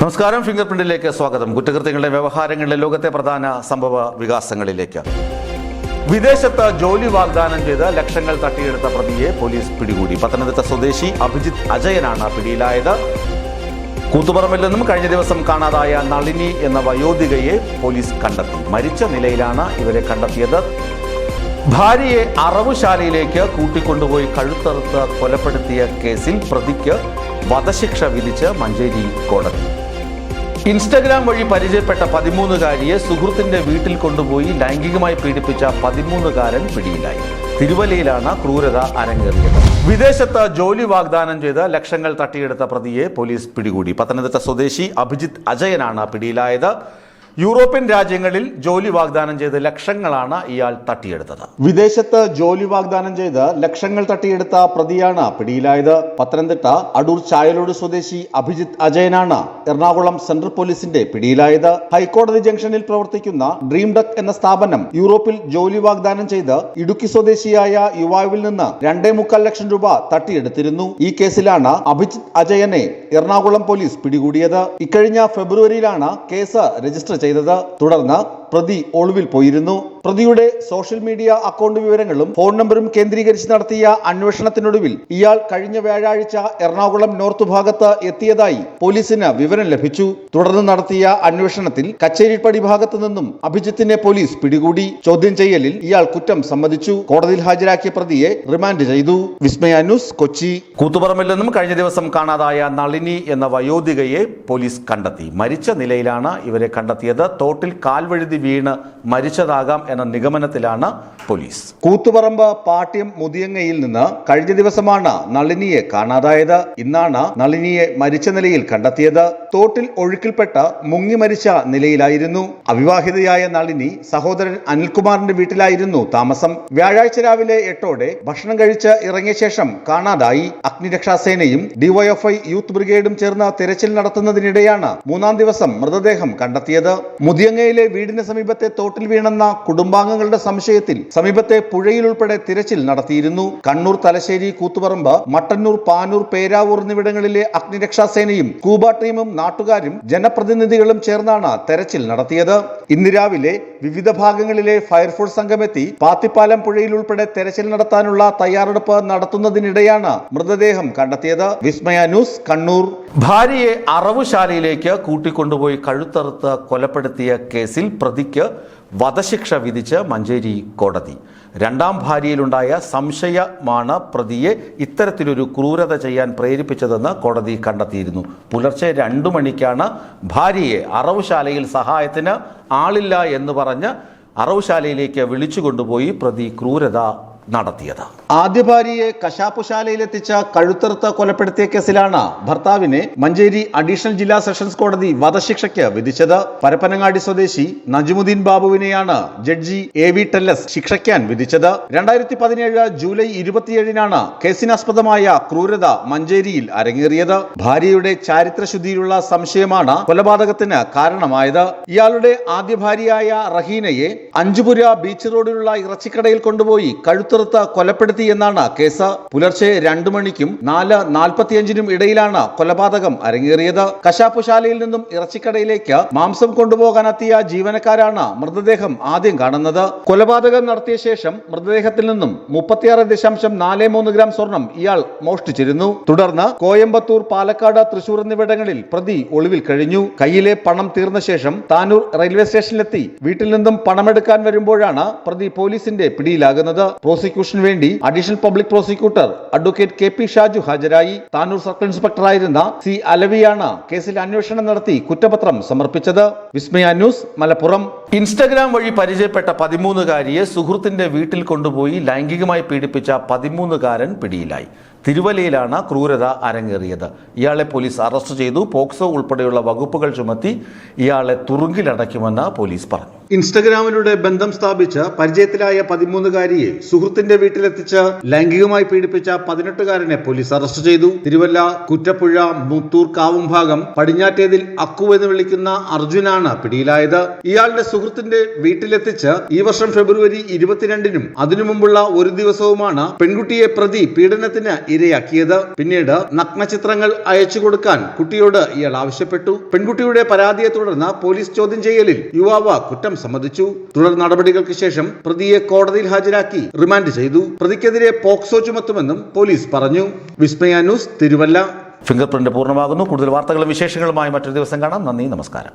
നമസ്കാരം. ഫിംഗർ പ്രിന്റിലേക്ക് സ്വാഗതം. കുറ്റകൃത്യങ്ങളുടെ വ്യവഹാരങ്ങളിലെ ലോകത്തെ പ്രധാന സംഭവ വികാസങ്ങളിലേക്ക്. വിദേശത്ത് ജോലി വാഗ്ദാനം ചെയ്ത് ലക്ഷങ്ങൾ തട്ടിയെടുത്ത പ്രതിയെ പോലീസ് പിടികൂടി. പത്തനംതിട്ട സ്വദേശി അഭിജിത് അജയനാണ് പിടിയിലായത്. കൂത്തുപറമ്പിൽ നിന്നും കഴിഞ്ഞ ദിവസം കാണാതായ നളിനി എന്ന വയോധികയെ പോലീസ് കണ്ടെത്തി. മരിച്ച നിലയിലാണ് ഇവരെ കണ്ടെത്തിയത്. ഭാര്യയെ അറവുശാലയിലേക്ക് കൂട്ടിക്കൊണ്ടുപോയി കഴുത്തറുത്ത് കൊലപ്പെടുത്തിയ കേസിൽ പ്രതിക്ക് വധശിക്ഷ വിധിച്ച് മഞ്ചേരി കോടതി. ഇൻസ്റ്റഗ്രാം വഴി പരിചയപ്പെട്ട പതിമൂന്നുകാരിയെ സുഹൃത്തിന്റെ വീട്ടിൽ കൊണ്ടുപോയി ലൈംഗികമായി പീഡിപ്പിച്ച പതിമൂന്നുകാരൻ പിടിയിലായി. തിരുവല്ലയിലാണ് ക്രൂരത അരങ്ങേറിയത്. വിദേശത്ത് ജോലി വാഗ്ദാനം ചെയ്ത് ലക്ഷങ്ങൾ തട്ടിയെടുത്ത പ്രതിയെ പോലീസ് പിടികൂടി. പത്തനംതിട്ട സ്വദേശി അഭിജിത്ത് അജയനാണ് പിടിയിലായത്. യൂറോപ്യൻ രാജ്യങ്ങളിൽ ജോലി വാഗ്ദാനം ചെയ്ത് ലക്ഷങ്ങളാണ് ഇയാൾ തട്ടിയെടുത്തത്. വിദേശത്ത് ജോലി വാഗ്ദാനം ചെയ്ത് ലക്ഷങ്ങൾ തട്ടിയെടുത്ത പ്രതിയാണ് പിടിയിലായത്. പത്തനംതിട്ട അടൂർ ചായലോട് സ്വദേശി അഭിജിത്ത് അജയനാണ് എറണാകുളം സെൻട്രൽ പോലീസിന്റെ പിടിയിലായത്. ഹൈക്കോടതി ജംഗ്ഷനിൽ പ്രവർത്തിക്കുന്ന ഡ്രീം ഡക് എന്ന സ്ഥാപനം യൂറോപ്പിൽ ജോലി വാഗ്ദാനം ചെയ്ത് ഇടുക്കി സ്വദേശിയായ യുവാവിൽ നിന്ന് രണ്ടേ മുക്കാൽ ലക്ഷം രൂപ തട്ടിയെടുത്തിരുന്നു. ഈ കേസിലാണ് അഭിജിത്ത് അജയനെ എറണാകുളം പോലീസ് പിടികൂടിയത്. ഇക്കഴിഞ്ഞ ഫെബ്രുവരിയിലാണ് കേസ് രജിസ്റ്റർ ചെയ്തത്. തുടർന്ന് പ്രതി ഒളിവിൽ പോയിരുന്നു. പ്രതിയുടെ സോഷ്യൽ മീഡിയ അക്കൗണ്ട് വിവരങ്ങളും ഫോൺ നമ്പറും കേന്ദ്രീകരിച്ച് നടത്തിയ അന്വേഷണത്തിനൊടുവിൽ ഇയാൾ കഴിഞ്ഞ വ്യാഴാഴ്ച എറണാകുളം നോർത്ത് ഭാഗത്ത് എത്തിയതായി പോലീസിന് വിവരം ലഭിച്ചു. തുടർന്ന് നടത്തിയ അന്വേഷണത്തിൽ കച്ചേരിപ്പടി ഭാഗത്തു നിന്നും അഭിജിത്തിനെ പോലീസ് പിടികൂടി. ചോദ്യം ചെയ്യലിൽ ഇയാൾ കുറ്റം സമ്മതിച്ചു. കോടതിയിൽ ഹാജരാക്കിയ പ്രതിയെ റിമാൻഡ് ചെയ്തു. വിസ്മയ ന്യൂസ് കൊച്ചി. കൂത്തുപറമ്പിൽ നിന്നും കഴിഞ്ഞ ദിവസം കാണാതായ നളിനി എന്ന വയോധികയെ പോലീസ് കണ്ടെത്തി. മരിച്ച നിലയിലാണ് ഇവരെ കണ്ടെത്തിയത്. തോട്ടിൽ കാൽവഴുതി വീണ് മരിച്ചതാകാം എന്ന നിഗമനത്തിലാണ് പോലീസ്. കൂത്തുപറമ്പ് പാട്ട്യം മുതിയങ്ങയിൽ നിന്ന് കഴിഞ്ഞ ദിവസമാണ് നളിനിയെ കാണാതായത്. ഇന്നാണ് നളിനിയെ മരിച്ച നിലയിൽ കണ്ടെത്തിയത്. തോട്ടിൽ ഒഴുക്കിൽപ്പെട്ട് മുങ്ങി മരിച്ച നിലയിലായിരുന്നു. അവിവാഹിതയായ നളിനി സഹോദരൻ അനിൽകുമാറിന്റെ വീട്ടിലായിരുന്നു താമസം. വ്യാഴാഴ്ച രാവിലെ എട്ടോടെ ഭക്ഷണം കഴിച്ച് ഇറങ്ങിയ ശേഷം കാണാതായി. അഗ്നിരക്ഷാസേനയും ഡിവൈഎഫ്ഐ യൂത്ത് ബ്രിഗേഡും ചേർന്ന് തിരച്ചിൽ നടത്തുന്നതിനിടെയാണ് മൂന്നാം ദിവസം മൃതദേഹം കണ്ടെത്തിയത്. മുതിയങ്ങയിലെ വീടിന് സമീപത്തെ തോട്ടിൽ വീണെന്ന കുടുംബാംഗങ്ങളുടെ സംശയത്തിൽ സമീപത്തെ പുഴയിൽ ഉൾപ്പെടെ തിരച്ചിൽ നടത്തിയിരുന്നു. കണ്ണൂർ തലശ്ശേരി കൂത്തുപറമ്പ് മട്ടന്നൂർ പാനൂർ പേരാവൂർ എന്നിവിടങ്ങളിലെ അഗ്നിരക്ഷാസേനയും കൂബ ടീമും നാട്ടുകാരും ജനപ്രതിനിധികളും ചേർന്നാണ് തെരച്ചിൽ നടത്തിയത്. ഇന്ന് രാവിലെ വിവിധ ഭാഗങ്ങളിലെ ഫയർഫോഴ്സ് സംഘമെത്തി പാത്തിപ്പാലം പുഴയിൽ ഉൾപ്പെടെ തെരച്ചിൽ നടത്താനുള്ള തയ്യാറെടുപ്പ് നടത്തുന്നതിനിടെയാണ് മൃതദേഹം കണ്ടെത്തിയത്. വിസ്മയ ന്യൂസ് കണ്ണൂർ. ഭാര്യയെ അറവുശാലയിലേക്ക് കൂട്ടിക്കൊണ്ടുപോയി കഴുത്തറുത്ത് കൊലപ്പെടുത്തിയ കേസിൽ പ്രതിക്ക് വധശിക്ഷ വിധിച്ച് മഞ്ചേരി കോടതി. രണ്ടാം ഭാര്യയിലുണ്ടായ സംശയമാണ് പ്രതിയെ ഇത്തരത്തിലൊരു ക്രൂരത ചെയ്യാൻ പ്രേരിപ്പിച്ചതെന്ന് കോടതി കണ്ടെത്തിയിരുന്നു. പുലർച്ചെ രണ്ടു മണിക്കാണ് ഭാര്യയെ അറവുശാലയിൽ സഹായത്തിന് ആളില്ല എന്ന് പറഞ്ഞ് അറവുശാലയിലേക്ക് വിളിച്ചു കൊണ്ടുപോയി പ്രതി ക്രൂരത നടത്തിയത്. ആദ്യ ഭാര്യയെ കശാപ്പുശാലയിലെത്തിച്ച കഴുത്തറുത്ത കൊലപ്പെടുത്തിയ കേസിലാണ് ഭർത്താവിനെ മഞ്ചേരി അഡീഷണൽ ജില്ലാ സെഷൻസ് കോടതി വധശിക്ഷയ്ക്ക് വിധിച്ചത്. പരപ്പനങ്ങാടി സ്വദേശി നജുമുദ്ദീൻ ബാബുവിനെയാണ് ജഡ്ജി എ വി ടെല്ലസ് ശിക്ഷിക്കാൻ വിധിച്ചത്. രണ്ടായിരത്തി പതിനേഴ് ജൂലൈ ഇരുപത്തിയേഴിനാണ് കേസിനാസ്പദമായ ക്രൂരത മഞ്ചേരിയിൽ അരങ്ങേറിയത്. ഭാര്യയുടെ ചാരിത്രശുദ്ധിയിലുള്ള സംശയമാണ് കൊലപാതകത്തിന് കാരണമായത്. ഇയാളുടെ ആദ്യ ഭാര്യയായ റഹീനയെ അഞ്ചുപുര ബീച്ച് റോഡിലുള്ള ഇറച്ചിക്കടയിൽ കൊണ്ടുപോയി കഴുത്തുറുത്ത് കൊലപ്പെടുത്തി എന്നാണ് കേസ്. പുലർച്ചെ രണ്ടു മണിക്കും നാല് നാൽപ്പത്തിയഞ്ചിനും ഇടയിലാണ് കൊലപാതകം അരങ്ങേറിയത്. കശാപ്പുശാലയിൽ നിന്നും ഇറച്ചിക്കടയിലേക്ക് മാംസം കൊണ്ടുപോകാനെത്തിയ ജീവനക്കാരാണ് മൃതദേഹം ആദ്യം കാണുന്നത്. കൊലപാതകം നടത്തിയ ശേഷം മൃതദേഹത്തിൽ നിന്നും മുപ്പത്തിയാറ് ദശാംശം നാല് മൂന്ന് ഗ്രാം സ്വർണം ഇയാൾ മോഷ്ടിച്ചിരുന്നു. തുടർന്ന് കോയമ്പത്തൂർ പാലക്കാട് തൃശൂർ എന്നിവിടങ്ങളിൽ പ്രതി ഒളിവിൽ കഴിഞ്ഞു. കയ്യിലെ പണം തീർന്ന ശേഷം താനൂർ റെയിൽവേ സ്റ്റേഷനിലെത്തി. വീട്ടിൽ നിന്നും പണമെടുക്കാൻ വരുമ്പോഴാണ് പ്രതി പോലീസിന്റെ പിടിയിലാകുന്നത്. പ്രോസിക്യൂഷന് വേണ്ടി additional public prosecutor advocate K P Shaju ഹാജരായി. താനൂർ സർക്കിൾ ഇൻസ്പെക്ടറായിരുന്ന സി അലവിയാണ് കേസിൽ അന്വേഷണം നടത്തി കുറ്റപത്രം സമർപ്പിച്ചത്. വിസ്മയ ന്യൂസ് മലപ്പുറം. ഇൻസ്റ്റഗ്രാം വഴി പരിചയപ്പെട്ട പതിമൂന്നുകാരിയെ സുഹൃത്തിന്റെ വീട്ടിൽ കൊണ്ടുപോയി ലൈംഗികമായി പീഡിപ്പിച്ച പതിമൂന്നുകാരൻ പിടിയിലായി. തിരുവല്ലയിലാണ് ക്രൂരത അരങ്ങേറിയത്. ഇയാളെ പോലീസ് അറസ്റ്റ് ചെയ്തു. പോക്സോ ഉൾപ്പെടെയുള്ള വകുപ്പുകൾ ചുമത്തി ഇയാളെ തുറുങ്കിലടയ്ക്കുമെന്ന് പോലീസ് പറഞ്ഞു. ഇൻസ്റ്റഗ്രാമിലൂടെ ബന്ധം സ്ഥാപിച്ച പരിചയത്തിലായ പതിമൂന്നുകാരിയെ സുഹൃത്തിന്റെ വീട്ടിലെത്തിച്ച് ലൈംഗികമായി പീഡിപ്പിച്ച പതിനെട്ടുകാരനെ പോലീസ് അറസ്റ്റ് ചെയ്തു. തിരുവല്ല കുറ്റപ്പുഴ മുത്തൂർ കാവും ഭാഗം പടിഞ്ഞാറ്റേതിൽ അക്കു എന്ന് വിളിക്കുന്ന അർജുനാണ് പിടിയിലായത്. ഇയാളുടെ സുഹൃത്തിന്റെ വീട്ടിലെത്തിച്ച് ഈ വർഷം ഫെബ്രുവരി ഇരുപത്തിരണ്ടിനും അതിനു മുമ്പുള്ള ഒരു ദിവസവുമാണ് പെൺകുട്ടിയെ പ്രതി പീഡനത്തിന് ഇരയാക്കിയത്. പിന്നീട് നഗ്നചിത്രങ്ങൾ അയച്ചു കൊടുക്കാൻ കുട്ടിയോട് ഇയാൾ ആവശ്യപ്പെട്ടു. പെൺകുട്ടിയുടെ പരാതിയെ തുടർന്ന് പോലീസ് ചോദ്യം ചെയ്യലിൽ യുവാവ് കുറ്റം സമ്മതിച്ചു. തുടർ നടപടികൾക്ക് ശേഷം പ്രതിയെ കോടതിയിൽ ഹാജരാക്കി റിമാൻഡ് ചെയ്തു. പ്രതിക്കെതിരെ പോക്സോ ചുമത്തുമെന്നും പോലീസ് പറഞ്ഞു. Vismaya news Thiruvalla. Finger print പൂർണമാകുന്നു. കൂടുതൽ വാർത്തകളും വിശേഷങ്ങളുമായി മറ്റൊരു ദിവസം കാണാം. നന്ദി നമസ്കാരം.